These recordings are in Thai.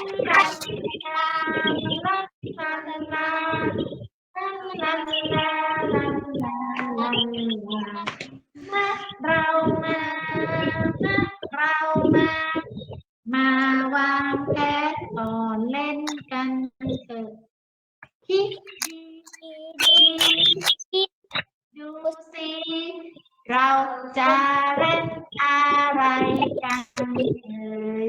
เรามามาเรามา มาวางแผนก่อนเล่นกันเถอะคิดดีดีคิดดูสิเราจะเล่นอะไรกันเอ่ย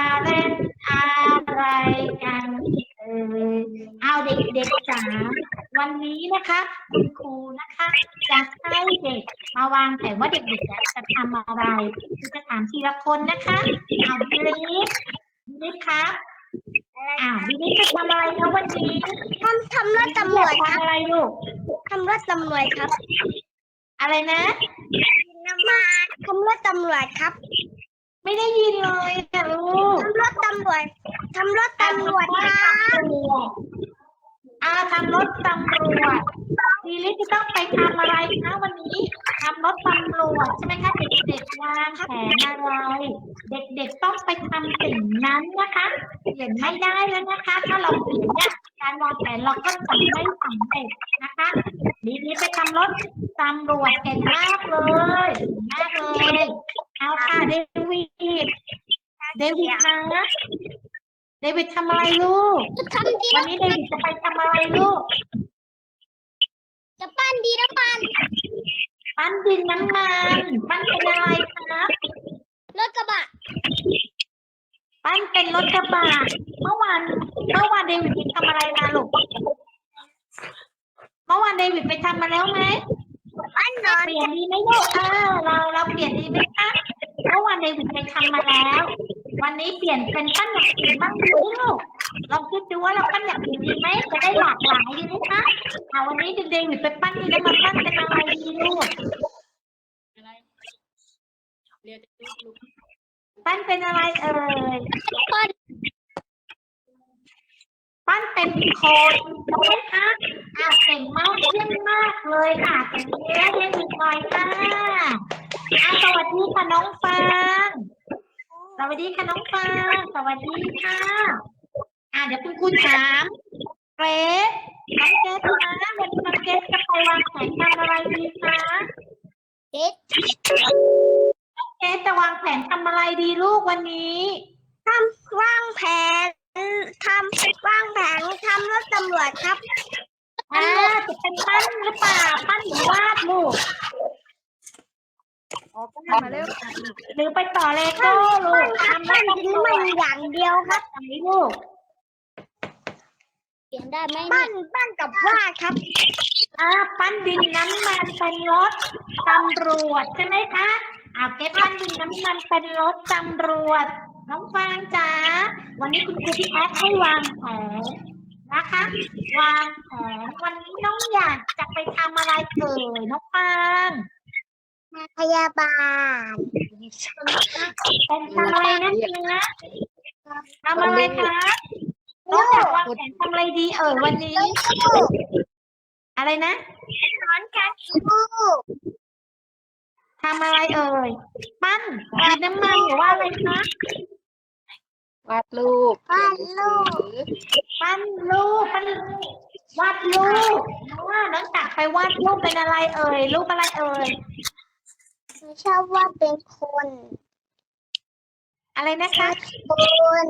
นนี้นะคะคุณครูนะคะจะให้เด็กมาวางแผนว่าเด็กๆจะทำอะไรคือจะถามทีละคนนะคะเอาบิลลี่บิลลี่ครับอ่าบิลลี่จะทำอะไรคะวันนี้ทำทำรถตำรวจคทำรับอะไรลูกทำรถตำรวจครับอะไรนะ น้ำมาทำรถตำรวจครับไม่ได้ยินเลยอะลูกทำรถตำรวจทำรถตำรวจครับอา ทำรถตำรวจดีลิจะต้องไปทำอะไรคะวันนี้ทำรถตำรวจใช่ไหมคะเด็กๆวางแผนอะไร เด็กๆต้องไปทำสิ่งนั้นนะคะเปลี่ยนไม่ได้แล้วนะคะ ถ้าเราเปลี่ยนเนี่ยการวางแผนเราก็จะไม่สำเร็จนะคะดีลิไปทำรถตำรวจเก่งมากเลยเก่งมากเลยเอาค่ะเดวิดเดวิดนะ เดวิดทำอะไรลูกทำดีวันนี้เดวิดจะไปทำอะไรลูก จะปั้นดีนะปั้นปั้นดินน้ำมันปั้นเป็นอะไรครับ รถกระบะปั้นเป็นรถกระบะเมื่อวานเมื่อวานเดวิดไปทำอะไรมาลูก เมื่อวานเดวิดไปทำมาแล้วไหมปั้นนอนเปลี่ยนดีไหมลูกเออเราเราเปลี่ยนดีไหมคะเมื่อวานเดวิดไปทำมาแล้ว วันนี้เปลี่ยนเป็นปั้นอยางอื่นบ้างดูลองคิดดูว่าเราปั้นอยางอื่นดีไหมจะได้หลากหลายดีไหมคะอ่าวันนี้เดวิดไปปั้นดินน้ำมันปั้นเป็นอะไรดีลูกอะไรเรียนจะลูกลูกปั้นเป็นอะไรเอ่ยปั้นปั้นเป็นคนใช่ไหมคะอะเก่งมากเยี่ยมมากเลยค่ะเก่งเยี่ยมเลยอีกหน่อยค่ะอะสวัสดีค่ะน้องฟาง สวัสดีค่ะน้องฟางสวัสดีค่ะ อะเดี๋ยวคุณครูถามเกรซน้องเกรซคะวันนี้น้องเกรซจะไปวางแผนทำอะไรดีคะเด็ดเกรซจะวางแผนทำอะไรดีลูกวันนี้ทำวางแผนทำวางแผนทำรถตำรวจครับอ่าจะเป็นปั้นหรือเปล่าปั้นหรือวาดลูก ออก มาเร็วหรือไปต่อเลโก้ลูกทำได้ปั้นตดินรงมันอย่างเดียวครับไหนลูกเปลี่ยนได้ไหมปั้นปั้นกับวาดครับอ่าปั้นดินน้ำมันเป็นรถตำรวจใช่ไหมคะอ่าเก็บปั้นดินน้ำมันเป็นรถตำรวจ น้องฟางจ๋าวันนี้คุณครูพี่แอดให้วางแผนนะคะ วางแผนวันนี้น้องอยากจะไปทำอะไรเอ่ยน้องฟาง พยาบาล เป็นทำอะไรนะทีนะทำอะไรคะน้องอยากวางแผนทำอะไรดีเอ่ยวันนี้ อะไรนะสอนการสู้ทำอะไรเอ่ย ปั้นดินน้ำมันหรือว่าอะไรคะ วาดรูปปั้นลูกปั้นรูปปั้นวาดรูปว่าน้องตักไปวาดรูปเป็นอะไรเอ่ย รูปอะไรเอ่ย ชอบว่าเป็นคนอะไรนะคะคน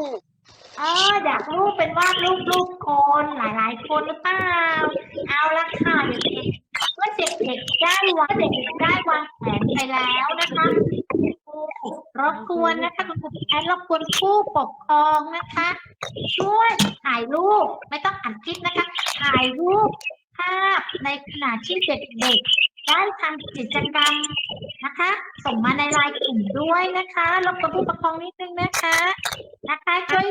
อ๋ออยากรูปเป็นวาดรูปรูปคนหลายๆ คนหรือเปล่าเอาละค่ะเด็กๆเมื่อเด็กๆได้วางเด็กๆได้วางแผนไปแล้วนะคะรบกวนนะคะคุณครูแอนรบกวนผู้ปกครองนะคะ ช่วยถ่ายรูปไม่ต้องอัดคลิปนะคะ ถ่ายรูปภาพในขณะที่เด็กๆ ได้ทำกิจกรรมนะคะ ส่งมาในไลน์กลุ่มด้วยนะคะรบกวนผู้ปกครองนิดนึงนะคะ นะคะช่วย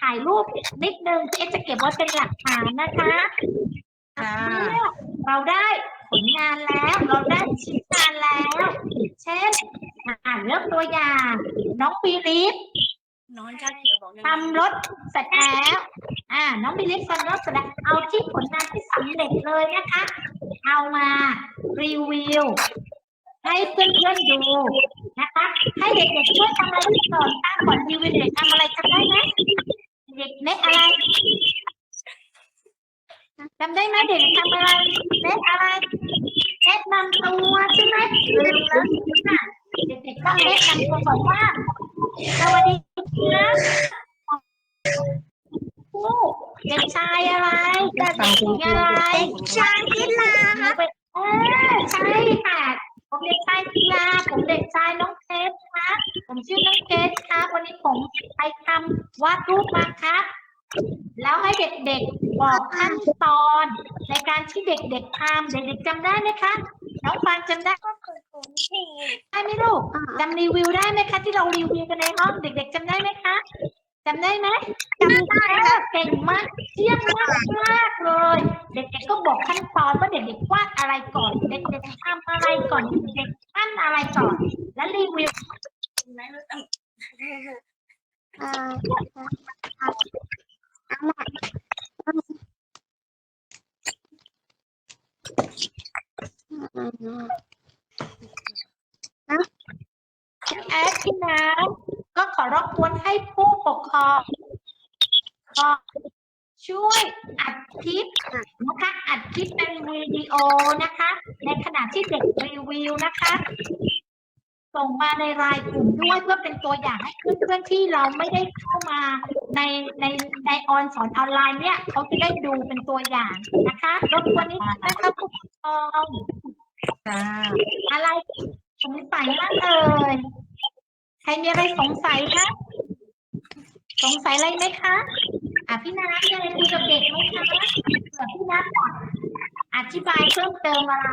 ถ่ายรูปนิดนึงเอะจะเก็บไว้เป็นหลักฐานนะคะค่ะเพื่อเราได้ผลงานแล้ว เราได้ชิ้นงานแล้ว เช่น อ่านเลือกตัวอย่าง น้องปีริฟนอนชาเขียวบอกทำรถเสร็จแล้วอ่า น้องบิลลี่ทำรถเสร็จแล้วเอาที่ผลงานที่สำเร็จเลยนะคะ เอามา รีวิว ให้เพื่อนๆดูนะคะ ให้เด็กๆช่วยทำอะไรก่อนตั้งก่อนรีวิวเด็กทำอะไรจำได้ไหมเด็กเน็ตอะไรจำได้ไหมเด็กทำอะไรเน็ตอะไรแนะนำตัวใช่ไหมลืมแล้วค่ะเด็กๆต้องแนะนำตัวบอกว่าสวัสดีครับลูกเด็กชายอะไรเด็กหญิงอะไรชาคิดลาหนูไปเออ ใช่ค่ะ ผมเด็กชายกีฬาผมเด็กชายน้องเกสครับ ผมชื่อน้องเกสครับ วันนี้ผมไปทำวาดรูปมาครับ แล้วให้เด็กๆบอกขั้นตอนในการที่เด็กๆทำเด็กๆจำได้ไหมคะ น้องฟางจำได้ก็คือผมที่ได้ไหมลูกจำรีวิวได้ไหมคะ ที่เรารีวิวกันในห้องเด็ก ๆจำได้ไหมคะ จำได้ไหมจำได้ค่ะเก่งมากเยี่ยมมากมากเลย เด็กๆก็บอกขั้นตอนว่าเด็กๆวาดอะไรก่อน เด็กๆทำอะไรก่อนเด็กๆขั้นอะไรก่อน แล้วรีวิวนเราต้องเอ่อเอามาแอดที่น้ำ ก็ขอรบกวนให้ผู้ปกครองขอช่วยอัดคลิปนะคะอัดคลิปเป็นวิดีโอนะคะ ในขณะที่เด็กรีวิวนะคะ ส่งมาในรายกลุ่มด้วยเพื่อเป็นตัวอย่างให้เพื่อนๆที่เราไม่ได้เข้ามาในในในออนสอนออนไลน์เนี่ยเขาจะได้ดูเป็นตัวอย่างนะคะรบกวนนิดนึงนะคะผู้ปกครองอะไรสงสัยบ้างเอ่ย ใครมีอะไรสงสัยคะ สงสัยอะไรไหมคะ อะพี่น้ำมีอะไรคุยกับเด็กไหมคะเผื่อพี่น้ำจะอธิบายเพิ่มเติมอะไร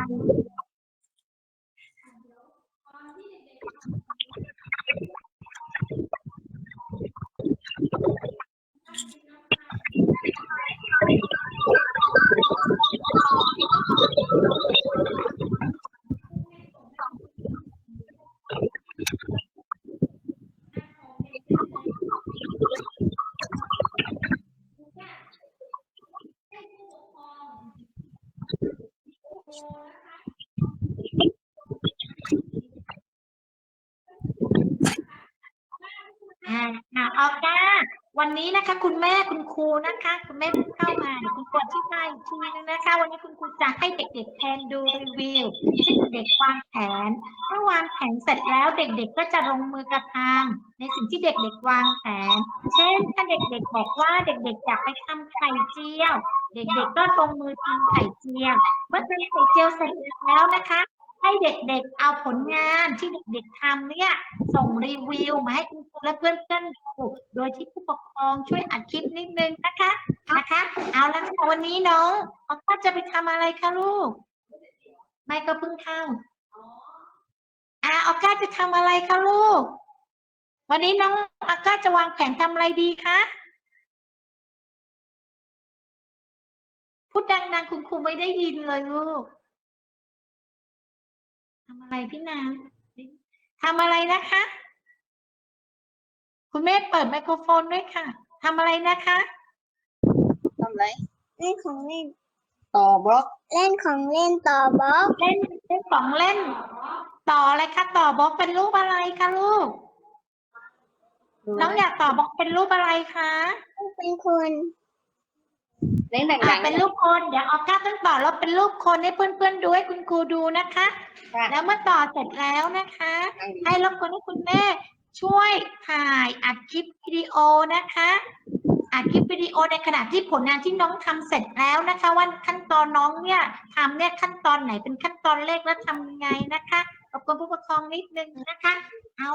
อ่าอ่าอก้าวันนี้นะคะ คุณแม่คุณครูนะคะ คุณแม่เพิ่งเข้ามาคุณครูอธิบาอีกทีนึงนะคะ วันนี้คุณครูจะให้เด็กๆแทนดูรีวิวให้เด็กวางแผนเมื่อวางแผนเสร็จแล้วเด็กๆก็จะลงมือกระทำในสิ่งที่เด็กๆวางแผน เช่น ถ้าเด็กๆบอกว่าเด็กๆอยากไปทำไข่เจียว เด็กๆก็ลงมือทำไข่เจียวเมื่อทำไข่เจียวเสร็จแล้วนะคะ ให้เด็กๆเอาผลงานที่เด็กๆทำเนี่ยส่งรีวิวมาให้คุณครูและเพื่อนๆดูโดยที่ผู้ปกครองช่วยอัดคลิปนิดนึงนะคะนะคะ เอาละค่ะวันนี้น้องออก้าจะไปทำอะไรคะลูก ไม่ก็เพิ่งเข้าอ่าออก้าจะทำอะไรคะลูก วันนี้น้องออก้าจะวางแผนทำอะไรดีคะพูดดังๆคุณครูไม่ได้ยินเลยลูกำอะไรพี่นางทำอะไรนะคะ คุณแม่เปิดไมโครโฟนด้วยค่ะทำอะไรนะคะทำไรเล่นของเล่นต่อบล็อก เล่นของเล่นต่อบล็อกเล่นเล่นของเล่น ต่ออะไรคะต่อบล็อกเป็นรูปอะไรคะลูกน้องอยากต่อบล็อกเป็นรูปอะไรคะเป็นคน เล่นอะดังๆเป็นรูปคนเดี๋ยวออก้าต้องต่อแล้วเป็นรูปคนให้เพื่อนๆดูให้คุณครูดูนะคะ ค่ะ แล้วเมื่อต่อเสร็จแล้วนะคะ ให้รบกวนให้คุณแม่ช่วยถ่ายอัดคลิปวิดีโอนะคะอัดคลิปวิดีโอในขณะที่ผลงานที่น้องทำเสร็จแล้วนะคะ ว่าขั้นตอนน้องเนี่ยทำเนี่ยขั้นตอนไหนเป็นขั้นตอนเลขแล้วทำยังไงนะคะรบกวนผู้ปกครองนิดนึงนะคะ เอา